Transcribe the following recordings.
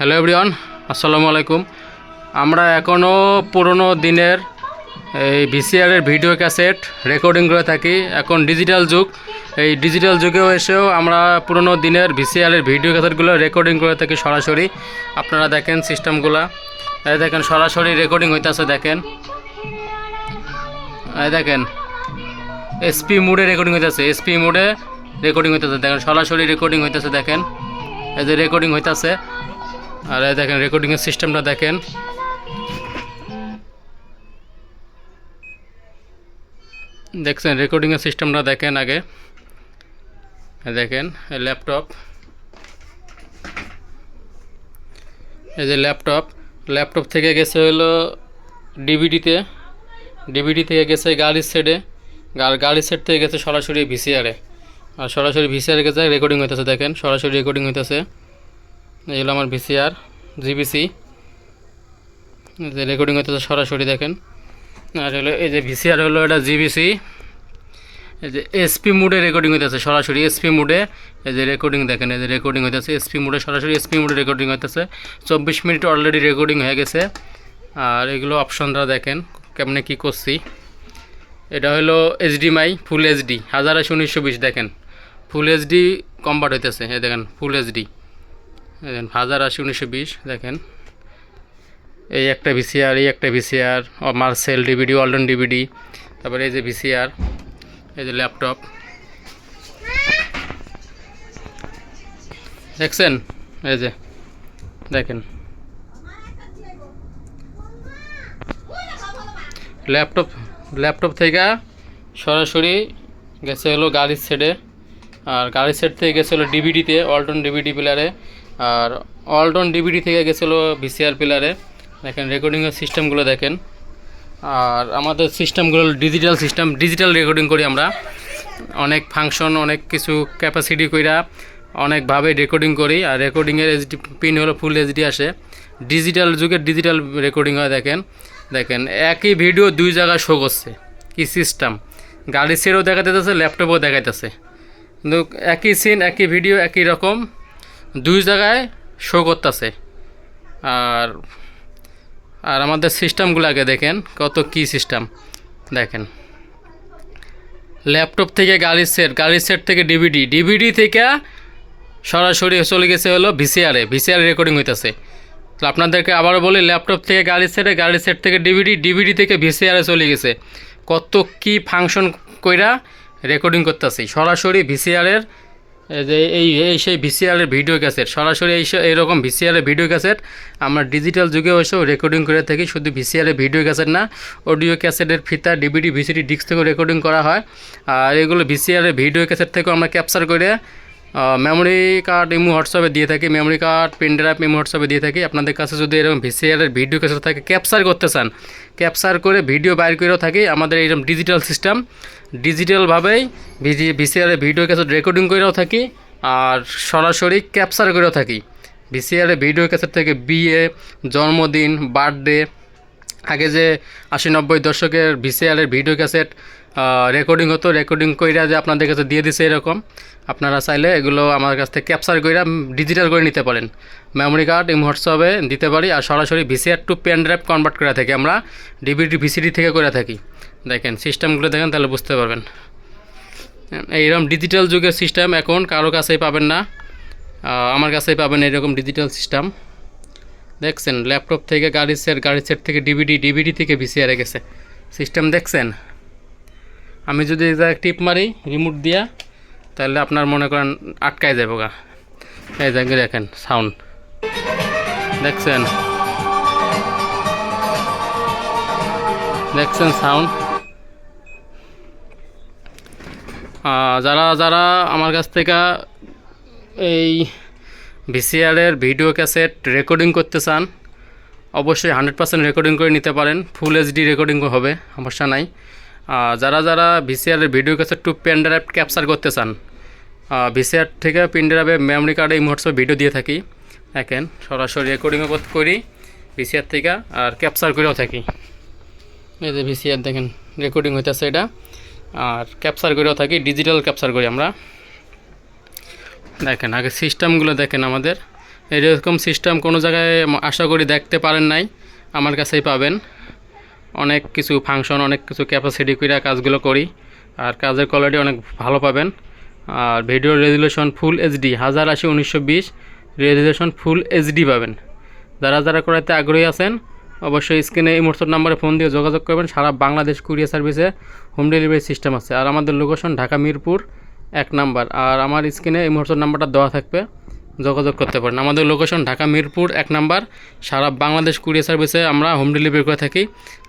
Hello everyone আসসালামু আলাইকুম আমরা এখনও পুরনো দিনের এই ভিসিআরের ভিডিও ক্যাসেট রেকর্ডিং করে থাকি। এখন ডিজিটাল যুগ। এই ডিজিটাল যুগেও এসেও আমরা পুরনো দিনের ভিসিআরের ভিডিও ক্যাসেটগুলো রেকর্ডিং করে থাকি সরাসরি। আপনারা দেখেন সিস্টেমগুলো। এই দেখেন, সরাসরি রেকর্ডিং হইতেছে, দেখেন। এই দেখেন এসপি মোডে রেকর্ডিং হইতেছে এসপি মোডে রেকর্ডিং হইতেছে, দেখেন। সরাসরি রেকর্ডিং হইতেছে, দেখেন। এই যে রেকর্ডিং হইতেছে আর দেখেন রেকর্ডিংয়ের সিস্টেমটা দেখেন। দেখছেন রেকর্ডিংয়ের সিস্টেমটা দেখেন আগে। দেখেন, এই ল্যাপটপ এই যে ল্যাপটপ ল্যাপটপ থেকে গেছে হলো ডিভিডিতে ডিভিডি থেকে গেছে গাড়ির সেটে গাড়ির সেট থেকে গেছে সরাসরি ভিসিআরে আর সরাসরি ভিসিআরে গেছে রেকর্ডিং হইতেছে, দেখেন, সরাসরি রেকর্ডিং হইতেছে। এই হলো আমার ভিসিআর, জিবিসি। যে রেকর্ডিং হইতেছে সরাসরি দেখেন। আর হলো এই যে ভিসিআর হলো এটা জিবিসি। এই যে এসপি মুডে রেকর্ডিং হইতেছে সরাসরি, এসপি মুডে। এই যে রেকর্ডিং দেখেন, এই যে রেকর্ডিং হইতেছে এসপি মুডে সরাসরি, এসপি মুডে রেকর্ডিং হইতেছে। চব্বিশ মিনিট অলরেডি রেকর্ডিং হয়ে গেছে। আর এগুলো অপশনটা দেখেন, কেমনে কি করছি। এটা হলো এইচডিএমআই ফুল এইচডি হাজার আশি উনিশশো বিশ দেখেন। ফুল এইচডি কনভার্ট হইতেছে, এই দেখেন ফুল এইচডি দেখেন হাজার আশি উনিশশো বিশ, দেখেন। এই একটা ভিসিআর এই একটা VCR Marcel DVD Walton DVD তারপরে এই যে ভিসিআর এই যে ল্যাপটপ দেখছেন? এই যে, দেখেন। ল্যাপটপ ল্যাপটপ থেকে সরাসরি গেছে হলো গাড়ির সেটে আর গাড়ির সেট থেকে গেছিল ডিভিডিতে অল্টন ডিভিডি প্লেয়ারে আর অল্টন ডিভিডি থেকে গেছে হলো ভিসিআর প্লেয়ারে দেখেন রেকর্ডিংয়ের সিস্টেমগুলো দেখেন। আর আমাদের সিস্টেমগুলো ডিজিটাল সিস্টেম ডিজিটাল রেকর্ডিং করি আমরা। অনেক ফাংশন অনেক কিছু ক্যাপাসিটি কইরা অনেকভাবে রেকর্ডিং করি। আর রেকর্ডিংয়ের এইচডি পিন হলো ফুল এইচডি আসে। ডিজিটাল যুগের ডিজিটাল রেকর্ডিং হয়, দেখেন। দেখেন, একই ভিডিও দুই জায়গায় শো করছে। কি সিস্টেম গাড়ির সেটও দেখাতেছে ল্যাপটপও দেখাইতেছে। কিন্তু একই সিন একই ভিডিও একই রকম। দুই জায়গায় শো করতেছে। আর আর আমাদের সিস্টেমগুলো আগে দেখেন, কত কি সিস্টেম দেখেন। ল্যাপটপ থেকে গাড়ির সেট গাড়ির সেট থেকে ডিভিডি ডিভিডি থেকে সরাসরি চলে গেছে হলো ভিসিআরে ভিসিআর রেকর্ডিং হইতেছে। আপনাদেরকে আবারও বলি ল্যাপটপ থেকে গাড়ির সেটে গাড়ির সেট থেকে ডিভিডি ডিভিডি থেকে ভিসিআরে চলে গেছে। কত কি ফাংশন কইরা রেকর্ডিং করতেছি। সরাসরি ভিসিআরের যে এই এই সেই ভিসিআরের ভিডিও ক্যাসেট, সরাসরি এই এইরকম ভিসিআরের ভিডিও ক্যাসেট আমরা ডিজিটাল যুগে এসেও রেকর্ডিং করে থাকি, শুধু ভিসিআরের ভিডিও ক্যাসেট না, অডিও ক্যাসেটের ফিতা, ডিভিডি, ভিসিডি, ডিস্ক থেকেও রেকর্ডিং করা হয়। আর এগুলো ভিসিআরের ভিডিও ক্যাসেট থেকেও আমরা ক্যাপচার করে মেমোরি কার্ড ইমো হোয়াটসঅ্যাপে দিয়ে থাকি memory card pen drive Imo হোয়াটসঅ্যাপে দিয়ে থাকি। আপনাদের কাছে যদি এরকম ভিসিআরের ভিডিও ক্যাসেট থাকে, ক্যাপচার করতে চান ক্যাপচার করে ভিডিও বাইর করেও থাকি। আমাদের এইরকম ডিজিটাল সিস্টেম ডিজিটালভাবেই ভিজি ভিসিআরের ভিডিও ক্যাসেট রেকর্ডিং করেও থাকি আর সরাসরি ক্যাপচার করেও থাকি। ভিসিআরে ভিডিও ক্যাসেট থেকে বিয়ে, জন্মদিন বার্থডে আগে যে আশি নব্বই দশকের ভিসিআরের ভিডিও ক্যাসেট রেকর্ডিং হতো রেকর্ডিং কইরা যে আপনাদের কাছে দিয়ে দিছে এরকম। আপনারা চাইলে এগুলো আমার কাছ থেকে ক্যাপচার কইরা ডিজিটাল করে নিতে পারেন। মেমোরি কার্ড ইম হোয়াটসঅ্যাপে দিতে পারি আর সরাসরি VCR to pen drive convert করে থাকি। আমরা ডিভিডি ভিসিডি থেকে করে থাকি। দেখেন সিস্টেমগুলো দেখেন, তাহলে বুঝতে পারবেন। এইরকম ডিজিটাল যুগের সিস্টেম এখন কারও কাছেই পাবেন না। আমার কাছেই পাবেন এরকম ডিজিটাল সিস্টেম দেখছেন ল্যাপটপ থেকে গাড়ির সেট গাড়ির সেট থেকে ডিভিডি ডিভিডি থেকে ভিসিআরে গেছে। সিস্টেম দেখছেন? আমি যদি টিপ মারি রিমোট দিয়া, তাহলে আপনার মনে করেন আটকায় যাব গা। এই দেখে দেখেন সাউন্ড দেখছেন? দেখছেন সাউন্ড যারা যারা আমার কাছ থেকে এই ভিসিআরের ভিডিও ক্যাসেট রেকর্ডিং করতে চান, অবশ্যই হান্ড্রেড পার্সেন্ট রেকর্ডিং করে নিতে পারেন। ফুল এইচডি রেকর্ডিং হবে, সমস্যা নাই। যারা যারা ভিসিআরের video cassette to pen drive capture করতে চান ভিসিআর থেকে পেন ড্রাইভে মেমোরি কার্ডে এই মুহূর্তে ভিডিও দিয়ে থাকি। দেখেন, সরাসরি রেকর্ডিংও করি ভিসিআর থেকে আর ক্যাপচার করেও থাকি। এই যে ভিসিআর দেখেন, রেকর্ডিং হইতেছে এটা। আর ক্যাপচার করেও থাকি, ডিজিটাল ক্যাপচার করি আমরা। দেখেন, আগে সিস্টেমগুলো দেখেন আমাদের। এরকম সিস্টেম কোনো জায়গায় আশা করি দেখতে পারেন নাই। আমার কাছেই পাবেন। অনেক কিছু ফাংশন অনেক কিছু ক্যাপাসিটি করে কাজগুলো করি। আর কাজের কোয়ালিটি অনেক ভালো পাবেন। আর ভিডিও রেজুলেশন ফুল এইচডি হাজার আশি, উনিশশো বিশ রেজুলেশন ফুল এইচডি পাবেন। যারা যারা করাতে আগ্রহী আছেন, অবশ্যই স্ক্রিনে এই মুহূর্তের নাম্বারে ফোন দিয়ে যোগাযোগ করবেন। সারা বাংলাদেশ কুরিয়ার সার্ভিসে হোম ডেলিভারি সিস্টেম আছে। আর আমাদের লোকেশন ঢাকা মিরপুর। এক নাম্বার। আর আমার স্ক্রিনে এই মুহূর্তের নাম্বারটা দেওয়া থাকবে, যোগাযোগ করতে পারেন। আমাদের লোকেশন ঢাকা মিরপুর এক নাম্বার। সারা বাংলাদেশ কুরিয়ার সার্ভিসে আমরা হোম ডেলিভারি করে থাকি।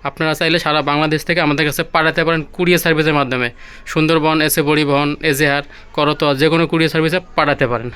আপনারা চাইলে সারা বাংলাদেশ থেকে আমাদের কাছে পাঠাতে পারেন কুরিয়ার সার্ভিসের মাধ্যমে। সুন্দরবন, এসে পরিবহন, এজেহার, করতোয়া যে কোনো কুরিয়ার সার্ভিসে পাঠাতে পারেন।